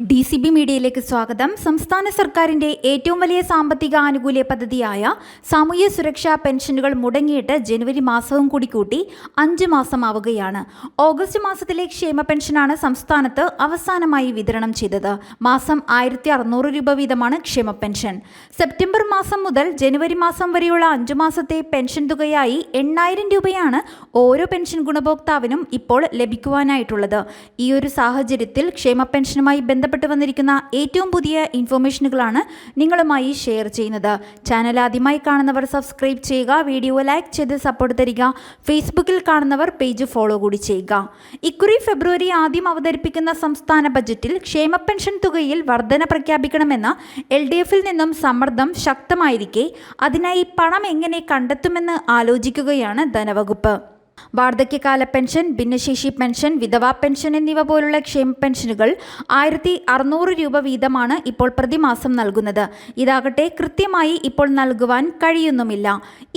D C B മീഡിയയിലേക്ക് സ്വാഗതം. സംസ്ഥാന സർക്കാരിന്റെ ഏറ്റവും വലിയ സാമ്പത്തിക ആനുകൂല്യ പദ്ധതിയായ സാമൂഹ്യ സുരക്ഷാ പെൻഷനുകൾ മുടങ്ങിയിട്ട് ജനുവരി മാസവും കൂടി കൂട്ടി അഞ്ച് മാസമാവുകയാണ്. ഓഗസ്റ്റ് മാസത്തിലെ ക്ഷേമ പെൻഷനാണ് സംസ്ഥാനത്ത് അവസാനമായി വിതരണം ചെയ്തത്. മാസം ആയിരത്തി അറുന്നൂറ് രൂപ വീതമാണ് ക്ഷേമ പെൻഷൻ. സെപ്റ്റംബർ മാസം മുതൽ ജനുവരി മാസം വരെയുള്ള അഞ്ചു മാസത്തെ പെൻഷൻ തുകയായി എണ്ണായിരം രൂപയാണ് ഓരോ പെൻഷൻ ഗുണഭോക്താവിനും ഇപ്പോൾ ലഭിക്കുവാനായിട്ടുള്ളത്. ഈ ഒരു സാഹചര്യത്തിൽ ക്ഷേമ പെൻഷനുമായി ബന്ധപ്പെട്ട് വന്നിരിക്കുന്ന ഏറ്റവും പുതിയ ഇൻഫർമേഷനുകളാണ് നിങ്ങളുമായി ഷെയർ ചെയ്യുന്നത്. ചാനൽ ആദ്യമായി കാണുന്നവർ സബ്സ്ക്രൈബ് ചെയ്യുക വീഡിയോ ലൈക്ക് ചെയ്ത് സപ്പോർട്ട് തരിക ഫേസ്ബുക്കിൽ കാണുന്നവർ പേജ് ഫോളോ കൂടി ചെയ്യുക. ഇക്കുറി ഫെബ്രുവരി ആദ്യം അവതരിപ്പിക്കുന്ന സംസ്ഥാന ബജറ്റിൽ ക്ഷേമ പെൻഷൻ തുകയിൽ വർധന പ്രഖ്യാപിക്കണമെന്ന എൽ ഡി എഫിൽ നിന്നും സമ്മർദ്ദം ശക്തമായിരിക്കെ. അതിനായി പണം എങ്ങനെ കണ്ടെത്തുമെന്ന് ആലോചിക്കുകയാണ് ധനവകുപ്പ്. വാർദ്ധക്യകാല പെൻഷൻ ഭിന്നശേഷി പെൻഷൻ വിധവാ പെൻഷൻ എന്നിവ പോലുള്ള ക്ഷേമ പെൻഷനുകൾ ആയിരത്തി അറുന്നൂറ് രൂപ വീതമാണ് ഇപ്പോൾ പ്രതിമാസം നൽകുന്നത്. ഇതാകട്ടെ കൃത്യമായി ഇപ്പോൾ നൽകുവാൻ കഴിയുന്നുമില്ല.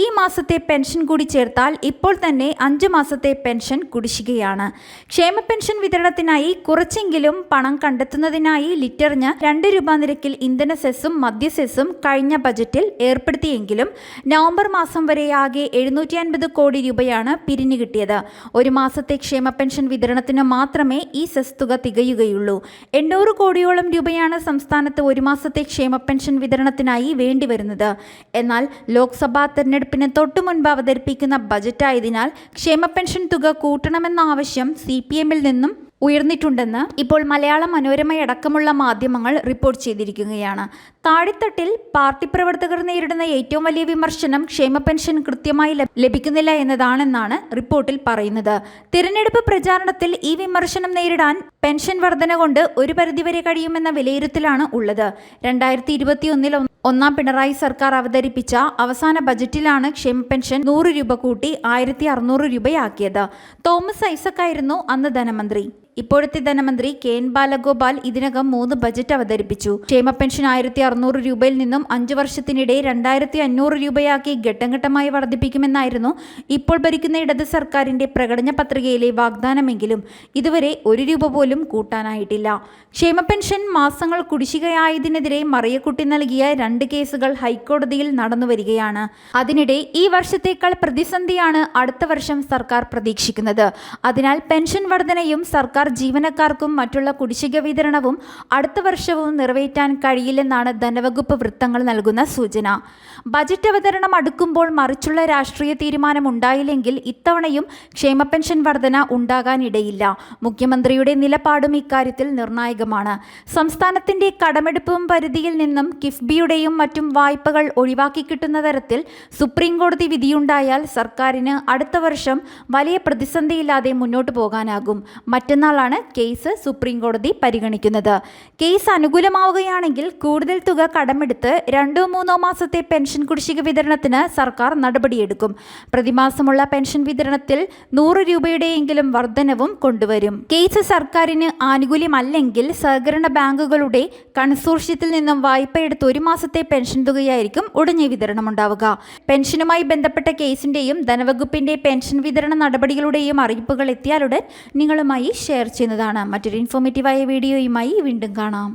ഈ മാസത്തെ പെൻഷൻ കൂടി ചേർത്താൽ ഇപ്പോൾ തന്നെ അഞ്ച് മാസത്തെ പെൻഷൻ കുടിശ്ശികയാണ്. ക്ഷേമ പെൻഷൻ വിതരണത്തിനായി കുറച്ചെങ്കിലും പണം കണ്ടെത്തുന്നതിനായി ലിറ്ററിന് രണ്ട് രൂപ നിരക്കിൽ ഇന്ധന സെസ്സും മദ്യ സെസ്സും കഴിഞ്ഞ ബജറ്റിൽ ഏർപ്പെടുത്തിയെങ്കിലും നവംബർ മാസം വരെ ആകെ എഴുന്നൂറ്റി അൻപത് കോടി രൂപയാണ് പിരിഞ്ഞു കിട്ടിയത്. ഒരു മാസത്തെ ക്ഷേമ പെൻഷൻ വിതരണത്തിന് മാത്രമേ ഈ സെസ് തുക തികയുകയുള്ളൂ. എണ്ണൂറ് കോടിയോളം രൂപയാണ് സംസ്ഥാനത്ത് ഒരു മാസത്തെ ക്ഷേമ പെൻഷൻ വിതരണത്തിനായി വേണ്ടിവരുന്നത് എന്നാൽ ലോക്സഭാ തെരഞ്ഞെടുപ്പിന് തൊട്ടു മുൻപ് അവതരിപ്പിക്കുന്ന ബജറ്റായതിനാൽ ക്ഷേമ പെൻഷൻ തുക കൂട്ടണമെന്ന ആവശ്യം സി പി എമ്മിൽ നിന്നും ഉയർന്നിട്ടുണ്ടെന്ന് ഇപ്പോൾ മലയാള മനോരമയടക്കമുള്ള മാധ്യമങ്ങൾ റിപ്പോർട്ട് ചെയ്തിരിക്കുകയാണ്. താഴെത്തട്ടിൽ പാർട്ടി പ്രവർത്തകർ നേരിടുന്ന ഏറ്റവും വലിയ വിമർശനം ക്ഷേമ പെൻഷൻ കൃത്യമായി ലഭിക്കുന്നില്ല എന്നതാണെന്നാണ് റിപ്പോർട്ടിൽ പറയുന്നത്. തിരഞ്ഞെടുപ്പ് പ്രചാരണത്തിൽ ഈ വിമർശനം നേരിടാൻ പെൻഷൻ വർധന കൊണ്ട് ഒരു പരിധിവരെ കഴിയുമെന്ന വിലയിരുത്തലാണ് ഉള്ളത്. രണ്ടായിരത്തി ഇരുപത്തിയൊന്നിൽ ഒന്നാം പിണറായി സർക്കാർ അവതരിപ്പിച്ച അവസാന ബജറ്റിലാണ് ക്ഷേമ പെൻഷൻ നൂറ് രൂപ കൂട്ടി ആയിരത്തി അറുന്നൂറ് രൂപയാക്കിയത്. തോമസ് ഐസക്കായിരുന്നു അന്ന് ധനമന്ത്രി. ഇപ്പോഴത്തെ ധനമന്ത്രി കെ എൻ ബാലഗോപാൽ ഇതിനകം മൂന്ന് ബജറ്റ് അവതരിപ്പിച്ചു. ക്ഷേമ പെൻഷൻ ആയിരത്തി അറുന്നൂറ് രൂപയിൽ നിന്നും അഞ്ചു വർഷത്തിനിടെ രണ്ടായിരത്തി അഞ്ഞൂറ് രൂപയാക്കി ഘട്ടംഘട്ടമായി വർദ്ധിപ്പിക്കുമെന്നായിരുന്നു ഇപ്പോൾ ഭരിക്കുന്ന ഇടത് സർക്കാരിന്റെ പ്രകടന പത്രികയിലെ വാഗ്ദാനമെങ്കിലും ഇതുവരെ ഒരു രൂപ പോലും കൂട്ടാനായിട്ടില്ല. ക്ഷേമ പെൻഷൻ മാസങ്ങൾ കുടിശ്ശികയായതിനെതിരെ മറിയക്കുട്ടി നൽകിയ രണ്ട് കേസുകൾ ഹൈക്കോടതിയിൽ നടന്നുവരികയാണ് അതിനിടെ ഈ വർഷത്തേക്കാൾ പ്രതിസന്ധിയാണ് അടുത്ത വർഷം സർക്കാർ പ്രതീക്ഷിക്കുന്നത്. അതിനാൽ പെൻഷൻ വർധനയും സർക്കാർ ജീവനക്കാർക്കും മറ്റുള്ള കുടിശ്ശിക വിതരണവും അടുത്ത വർഷവും നിറവേറ്റാൻ കഴിയില്ലെന്നാണ് ധനവകുപ്പ് വൃത്തങ്ങൾ നൽകുന്ന സൂചന. ബജറ്റ് അവതരണം അടുക്കുമ്പോൾ മറിച്ചുള്ള രാഷ്ട്രീയ തീരുമാനം ഉണ്ടായില്ലെങ്കിൽ ഇത്തവണയും ക്ഷേമ പെൻഷൻ വർധന ഉണ്ടാകാനിടയില്ല. മുഖ്യമന്ത്രിയുടെ നിലപാടും ഇക്കാര്യത്തിൽ നിർണായകമാണ്. സംസ്ഥാനത്തിന്റെ കടമെടുപ്പും പരിധിയിൽ നിന്നും കിഫ്ബിയുടെയും മറ്റും വായ്പകൾ ഒഴിവാക്കി കിട്ടുന്ന തരത്തിൽ സുപ്രീംകോടതി വിധിയുണ്ടായാൽ സർക്കാരിന് അടുത്ത വർഷം വലിയ പ്രതിസന്ധിയില്ലാതെ മുന്നോട്ട് പോകാനാകും. മറ്റന്നാൾ മറ്റന്നാളാണ് കേസ് സുപ്രീം കോടതി പരിഗണിക്കുന്നത്. കേസ് അനുകൂലമാവുകയാണെങ്കിൽ കൂടുതൽ തുക കടമെടുത്ത് രണ്ടോ മൂന്നോ മാസത്തെ പെൻഷൻ കുടിശ്ശിക വിതരണത്തിന് സർക്കാർ നടപടിയെടുക്കും. പ്രതിമാസമുള്ള പെൻഷൻ വിതരണത്തിൽ നൂറ് രൂപയുടെയെങ്കിലും വർധനവും കൊണ്ടുവരും. കേസ് സർക്കാരിന് ആനുകൂല്യമല്ലെങ്കിൽ സഹകരണ ബാങ്കുകളുടെ കൺസോർഷ്യത്തിൽ നിന്നും വായ്പ എടുത്ത് ഒരു മാസത്തെ പെൻഷൻ തുകയായിരിക്കും ഉടനെ വിതരണം ഉണ്ടാവുക. പെൻഷനുമായി ബന്ധപ്പെട്ട കേസിന്റെയും ധനവകുപ്പിന്റെ പെൻഷൻ വിതരണ നടപടികളുടെയും അറിയിപ്പുകൾ എത്തിയാലുടൻ നിങ്ങളുമായി ചെയ്യുന്നതാണ്. മറ്റൊരു ഇൻഫോർമേറ്റീവായ വീഡിയോയുമായി വീണ്ടും കാണാം.